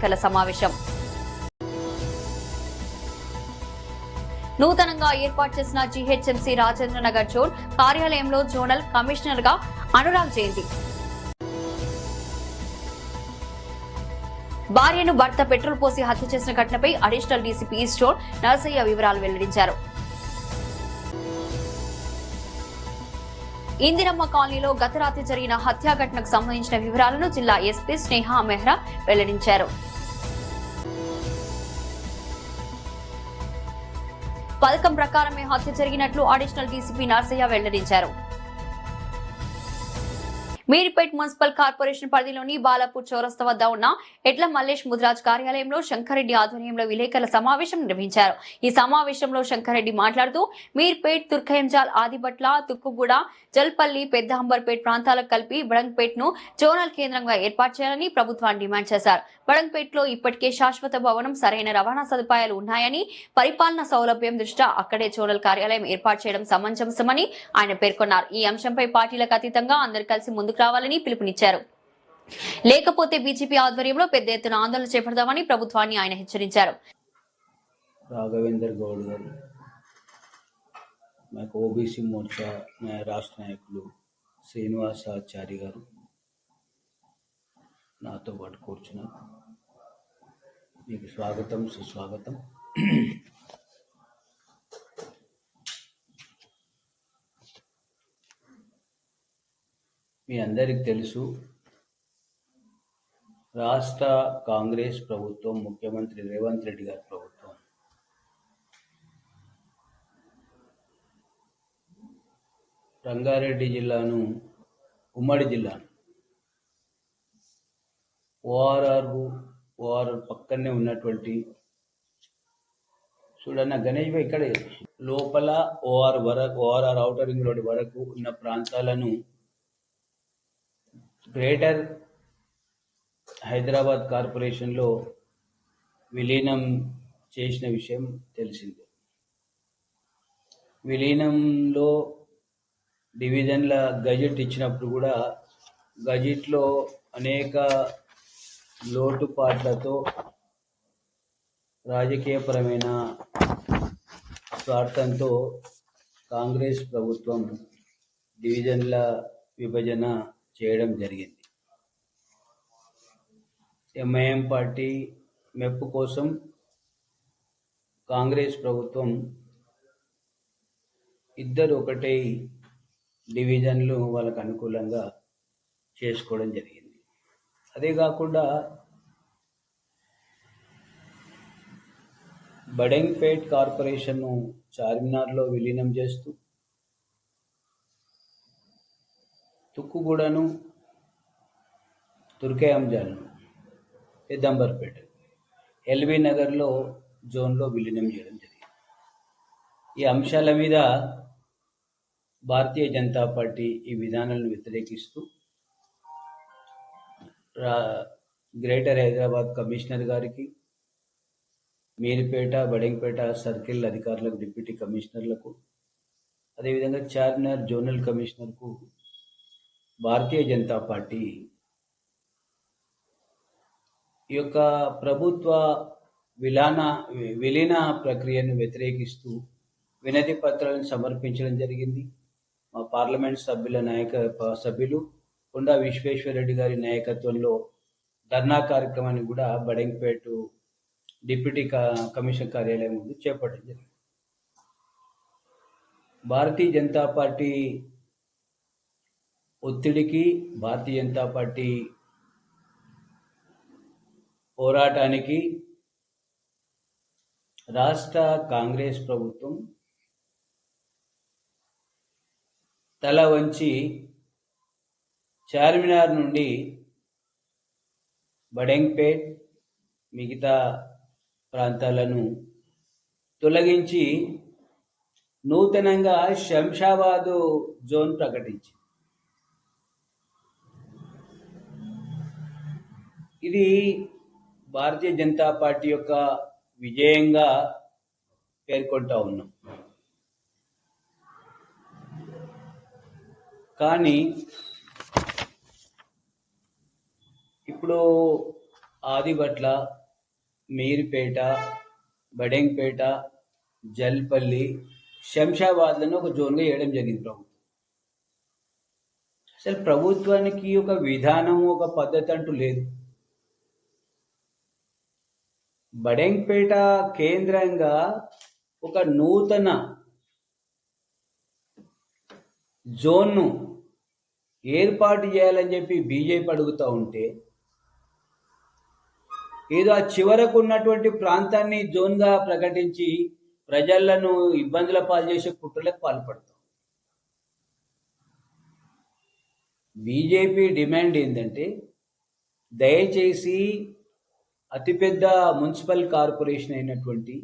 విలేకరుల సమావేశం. నూతనంగా ఏర్పాటు చేసిన జీహెచ్ఎంసీ రాజేంద్ర నగర్ జోన్ కార్యాలయంలో జోనల్ కమిషనర్గా అనురాగ్ జయంతి. భార్యను భర్త పెట్రోల్ పోసి హత్య చేసిన ఘటనపై అడిషనల్ డీసీపీ స్టోర్ నరసయ్య వివరాలు వెల్లడించారు. ఇందిరమ్మ కాలనీలో గత రాత్రి జరిగిన హత్యా ఘటనకు సంబంధించిన వివరాలను జిల్లా ఎస్పీ స్నేహ మెహ్రా వెల్లడించారు. పథకం ప్రకారమే హత్య జరిగినట్లు అడిషనల్ డీసీపీ నర్సయ్య వెల్లడించారు. మీర్పేట్ మున్సిపల్ కార్పొరేషన్ పరిధిలోని బాలాపూర్ చౌరస్తా వద్ద ఉన్న ఎట్ల మల్లేష్ ముద్రాజ్ కార్యాలయంలో శంకరెడ్డి ఆధ్వర్యంలో విలేకరుల సమావేశం నిర్వహించారు. ఈ సమావేశంలో శంకరెడ్డి మాట్లాడుతూ మీర్పేట్ తుర్ఖయంజాల్ ఆదిబట్ల తుక్కుగూడ జల్పల్లి పెద్ద అంబర్పేట్ ప్రాంతాలకు కలిపి బడంగ్పేట్ను జోనల్ కేంద్రంగా ఏర్పాటు చేయాలని ప్రభుత్వాన్ని డిమాండ్ చేశారు. బడంగ్పేట్లో ఇప్పటికే శాశ్వత భవనం సరైన రవాణా సదుపాయాలు ఉన్నాయని పరిపాలన సౌలభ్యం దృష్ట్యా అక్కడే జోనల్ కార్యాలయం ఏర్పాటు చేయడం సమంజసమని ఆయన పేర్కొన్నారు. ఈ అంశంపై పార్టీలకు అతీతంగా అందరూ కలిసి ముందుకు తీసుకురావాలని పిలుపునిచ్చారు. లేకపోతే బీజేపీ ఆధ్వర్యంలో పెద్ద ఎత్తున ఆందోళన చేపడతామని ప్రభుత్వాన్ని ఆయన హెచ్చరించారు. రాఘవేందర్ గౌడ్ గారు నాకు ఓబీసీ మోర్చా రాష్ట్ర నాయకులు శ్రీనివాసాచారి గారు నాతో పాటు కూర్చున్నారు. మీకు స్వాగతం సుస్వాగతం. మీ అందరికి తెలుసు. రాష్ట్ర కాంగ్రెస్ ప్రభుత్వం ముఖ్యమంత్రి రేవంత్ రెడ్డి గారి ప్రభుత్వం. రంగారెడ్డి జిల్లాను ఉమ్మడి జిల్లాను. ఓఆర్ఆర్ ఓఆర్ఆర్ పక్కనే ఉన్నటువంటి చూడన్న గణేష్ భాయ్ ఇక్కడ. లోపల ఓఆర్ వరకు ఓఆర్ఆర్ ఔటర్ రింగ్ రోడ్ వరకు ఉన్న ప్రాంతాలను గ్రేటర్ హైదరాబాద్ కార్పొరేషన్లో విలీనం చేసిన విషయం తెలిసిందే. విలీనంలో డివిజన్ల గజెట్ ఇచ్చినప్పుడు కూడా గజెట్లో అనేక లోటుపాట్లతో రాజకీయపరమైన స్వార్థంతో కాంగ్రెస్ ప్రభుత్వం డివిజన్ల విభజన చేయడం జరిగింది. ఎంఐఎం పార్టీ మెప్పు కోసం కాంగ్రెస్ ప్రభుత్వం ఇద్దరు ఒకటే డివిజన్లు వాళ్ళకు అనుకూలంగా చేసుకోవడం జరిగింది. అదే కాకుండా బడెంగ్పేట్ కార్పొరేషన్ను చార్మినార్లో విలీనం చేస్తూ తుక్కుగూడను తుర్కేయంజాల్ను పెద్దంబర్పేట ఎల్బీ నగర్లో జోన్లో విలీనం చేయడం జరిగింది. ఈ అంశాల మీద భారతీయ జనతా పార్టీ ఈ విధానాలను వ్యతిరేకిస్తూ గ్రేటర్ హైదరాబాద్ కమిషనర్ గారికి మీరిపేట బడింగ్పేట సర్కిల్ అధికారులకు డిప్యూటీ కమిషనర్లకు అదేవిధంగా చార్మినార్ జోనల్ కమిషనర్కు భారతీయ జనతా పార్టీ ఈ యొక్క ప్రభుత్వ విలాన విలీన ప్రక్రియను వ్యతిరేకిస్తూ వినతి పత్రాలను సమర్పించడం జరిగింది. మా పార్లమెంట్ సభ్యుల నాయక ప- సభ్యులు కొండా విశ్వేశ్వరరెడ్డి గారి నాయకత్వంలో ధర్నా కార్యక్రమాన్ని కూడా బడంగిపేట డిప్యూటీ క- కమిషన్ కార్యాలయం ముందు చేపట్టడం జరిగింది. భారతీయ జనతా పార్టీ ఒత్తిడికి భారతీయ జనతా పార్టీ పోరాటానికి రాష్ట్ర కాంగ్రెస్ ప్రభుత్వం తల వంచి చార్మినార్ నుండి బడెంగ్పేట్ మిగతా ప్రాంతాలను తొలగించి నూతనంగా శంషాబాదు జోన్ ప్రకటించింది. ఇది భారతీయ జనతా పార్టీ యొక్క విజయంగా పేర్కొంటా ఉన్నాం. కానీ ఇప్పుడు ఆదిబట్ల మీర్పేట బడెంగ్పేట జల్పల్లి శంషాబాద్లను ఒక జోన్గా వేయడం జరిగింది ప్రభుత్వం. అసలు ప్రభుత్వానికి ఒక విధానం ఒక పద్ధతి అంటూ లేదు. బడెంపేట కేంద్రంగా ఒక నూతన జోన్ను ఏర్పాటు చేయాలని చెప్పి బీజేపీ అడుగుతూ ఉంటే ఏదో ఆ చివరకు ఉన్నటువంటి ప్రాంతాన్ని జోన్గా ప్రకటించి ప్రజలను ఇబ్బందుల పాలు చేసే కుట్రలకు పాల్పడతాం. బీజేపీ డిమాండ్ ఏంటంటే దయచేసి అతిపెద్ద మున్సిపల్ కార్పొరేషన్ అయినటువంటి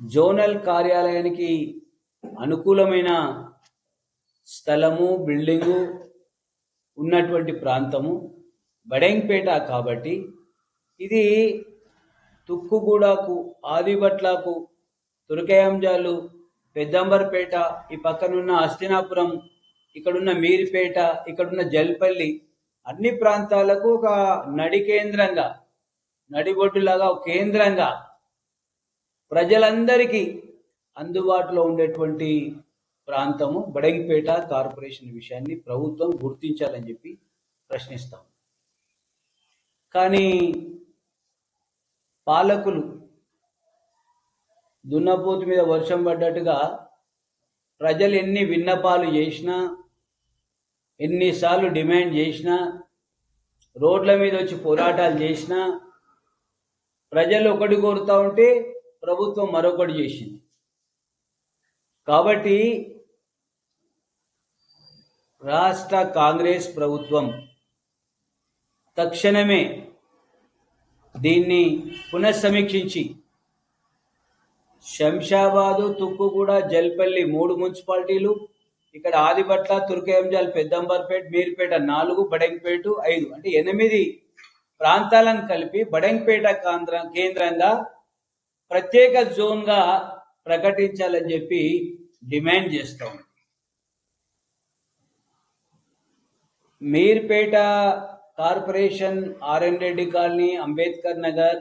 జోనల్ కార్యాలయానికి అనుకూలమైన స్థలము బిల్డింగు ఉన్నటువంటి ప్రాంతము బడెంగ్పేట కాబట్టి ఇది తుక్కుగూడకు ఆదిబట్లకు తురకయాంజాలు పెద్దంబర్పేట ఈ పక్కనున్న హస్తినాపురం ఇక్కడున్న మీరిపేట ఇక్కడున్న జల్పల్లి అన్ని ప్రాంతాలకు ఒక నడి కేంద్రంగా నడిబొడ్డులాగా ఒక కేంద్రంగా ప్రజలందరికీ అందుబాటులో ఉండేటువంటి ప్రాంతము బడగిపేట కార్పొరేషన్ విషయాన్ని ప్రభుత్వం గుర్తించాలని చెప్పి ప్రశ్నిస్తాం. కానీ పాలకులు దున్నపోతు మీద వర్షం పడ్డట్టుగా ప్రజలు ఎన్ని విన్నపాలు చేసినా ఎన్నిసార్లు డిమాండ్ చేసినా రోడ్ల మీద వచ్చి పోరాటాలు చేసినా ప్రజలు ఒకటి కోరుతూ ఉంటే ప్రభుత్వం మరొకటి చేసింది. కాబట్టి రాష్ట్ర కాంగ్రెస్ ప్రభుత్వం తక్షణమే దీన్ని పునఃసమీక్షించి శంషాబాదు తుక్కుగూడ జల్పల్లి మూడు మున్సిపాలిటీలు ఇక్కడ ఆదిపట్ల తుర్కేంజాల్ పెద్దంబర్పేట్ మీర్పేట నాలుగు బడంపేట ఐదు. అంటే ఎనిమిది ప్రాంతాలను కలిపి బడంపేట కేంద్ర కేంద్రంగా ప్రత్యేక జోన్గా ప్రకటించాలని చెప్పి డిమాండ్ చేస్తాం Meerpet corporation RN Reddy colony Ambedkar Nagar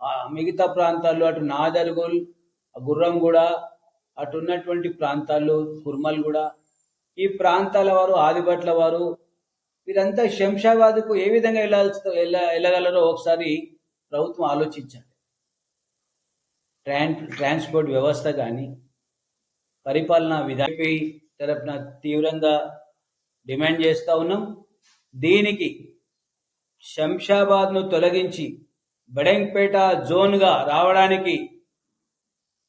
ఆ మిగతా ప్రాంతాల్లో అటు నాదర్గుల్ గుర్రంగూడ అటు ఉన్నటువంటి ప్రాంతాల్లో కుర్మల్గూడ ఈ ప్రాంతాల వారు ఆదిభట్ల వారు వీరంతా శంషాబాద్కు ఏ విధంగా వెళ్ళాల్సి వెళ్ళగలరో ఒకసారి ప్రభుత్వం ఆలోచించాలి. ట్రాన్ ట్రాన్స్పోర్ట్ వ్యవస్థ కానీ పరిపాలనా విధానం తరపున తీవ్రంగా డిమాండ్ చేస్తూ ఉన్నాం. దీనికి శంషాబాద్ను తొలగించి బడెంగ్పేట జోన్గా రావడానికి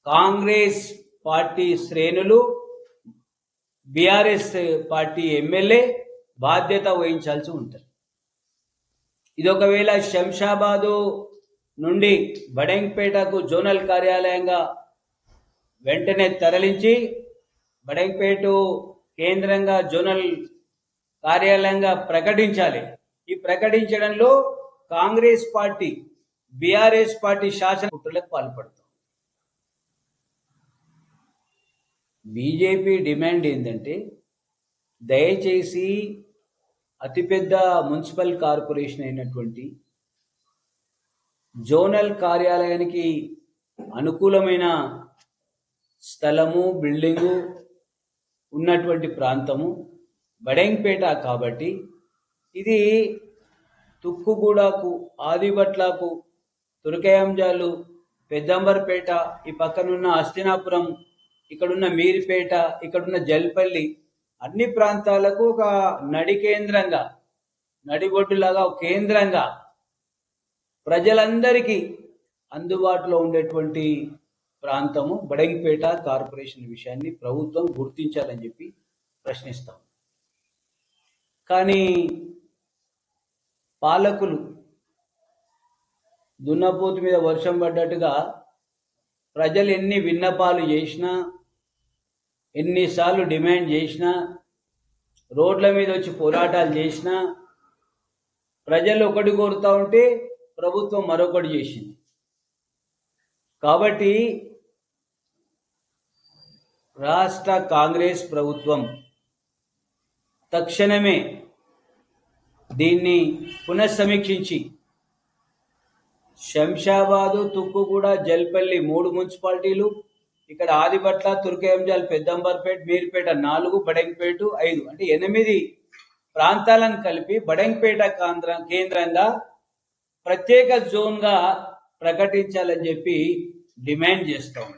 కాంగ్రెస్ పార్టీ శ్రేణులు బీఆర్ఎస్ పార్టీ ఎమ్మెల్యే బాధ్యత వహించాల్సి ఉంటుంది. ఇది ఒకవేళ శంషాబాదు నుండి బడెంగ్పేటకు జోనల్ కార్యాలయంగా వెంటనే తరలించి బడెంగ్పేట కేంద్రంగా జోనల్ కార్యాలయంగా ప్రకటించాలి. ఈ ప్రకటించడంలో కాంగ్రెస్ పార్టీ బీఆర్ఎస్ పార్టీ శాసన కుట్రలకు పాల్పడతాం బీజేపీ డిమాండ్ ఏంటంటే దయచేసి అతిపెద్ద మున్సిపల్ కార్పొరేషన్ అయినటువంటి జోనల్ కార్యాలయానికి అనుకూలమైన స్థలము బిల్డింగు ఉన్నటువంటి ప్రాంతము బడెంగ్పేట కాబట్టి ఇది తుక్కుగూడకు ఆదిబట్లకు తురకయాంజాలు పెద్దంబర్పేట ఈ పక్కనున్న అస్తినాపురం ఇక్కడున్న మీరిపేట ఇక్కడున్న జల్పల్లి అన్ని ప్రాంతాలకు ఒక నడి కేంద్రంగా నడిబొడ్డులాగా ఒక కేంద్రంగా ప్రజలందరికీ అందుబాటులో ఉండేటువంటి ప్రాంతము బడంగిపేట కార్పొరేషన్ విషయాన్ని ప్రభుత్వం గుర్తించాలని చెప్పి ప్రశ్నిస్తాం. కానీ పాలకులు దున్నపోతు మీద వర్షం పడ్డట్టుగా ప్రజలు ఎన్ని విన్నపాలు చేసినా ఎన్నిసార్లు డిమాండ్ చేసినా రోడ్ల మీద వచ్చి పోరాటాలు చేసినా ప్రజలు ఒకటి కోరుతూ ఉంటే ప్రభుత్వం మరొకటి చేసింది. కాబట్టి రాష్ట్ర కాంగ్రెస్ ప్రభుత్వం తక్షణమే దీన్ని పునఃసమీక్షించి శంషాబాదు తుక్కుగూడ జల్పల్లి మూడు మున్సిపాలిటీలు ఇక్కడ ఆదిపట్ల తుర్కేంజాల్ పెద్దంబర్పేట్ మీర్పేట నాలుగు బడంగపేట ఐదు. అంటే ఎనిమిది ప్రాంతాలను కలిపి బడంగపేట కేంద్ర కేంద్రంగా ప్రత్యేక జోన్గా ప్రకటించాలని చెప్పి డిమాండ్ చేస్తాం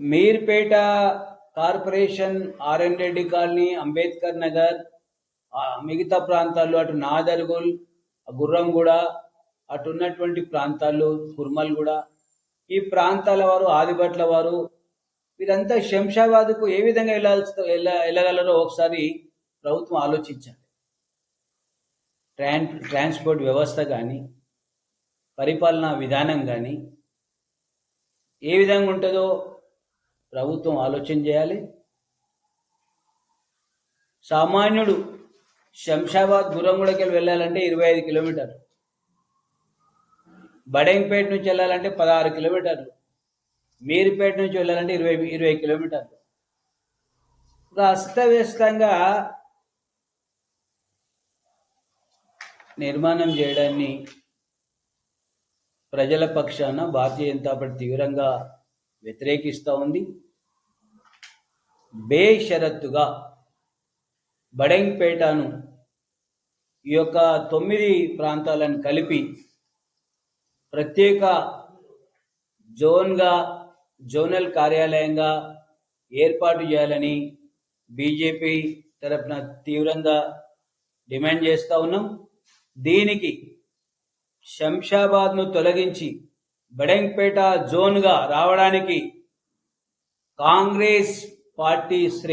Meerpet corporation RN Reddy colony Ambedkar Nagar ఆ మిగతా ప్రాంతాల్లో అటు నాదర్గుల్ గుర్రంగూడ అటు ఉన్నటువంటి ప్రాంతాల్లో కుర్మల్గూడ ఈ ప్రాంతాల వారు ఆదిభట్ల వారు వీరంతా శంషాబాద్కు ఏ విధంగా వెళ్ళాల్సి వెళ్ళగలరో ఒకసారి ప్రభుత్వం ఆలోచించాలి. ట్రాన్ ట్రాన్స్పోర్ట్ వ్యవస్థ కానీ పరిపాలనా విధానం కానీ ఏ విధంగా ఉంటుందో ప్రభుత్వం ఆలోచన చేయాలి. సామాన్యుడు శంషాబాద్ గురంగూడకి వెళ్ళాలంటే ఇరవై ఐదు కిలోమీటర్లు. బడేంపేట నుంచి వెళ్ళాలంటే పదహారు కిలోమీటర్లు. మీరుపేట నుంచి వెళ్ళాలంటే ఇరవై ఇరవై కిలోమీటర్లు. ఒక అస్తవ్యస్తంగా నిర్మాణం చేయడాన్ని ప్రజల పక్షాన భారతీయ జనతా పార్టీ తీవ్రంగా వ్యతిరేకిస్తూ ఉంది. బేషరత్తుగా బడంగ్పేటను ఈ యొక్క తొమ్మిది ప్రాంతాలను కలిపి ప్రత్యేక జోన్గా జోనల్ కార్యాలయంగా ఏర్పాటు చేయాలని బీజేపీ తరపున తీవ్రంగా డిమాండ్ చేస్తూ ఉన్నాం. దీనికి శంషాబాద్ను తొలగించి బడంగ్పేట జోన్గా రావడానికి కాంగ్రెస్ పార్టీ శ్రీ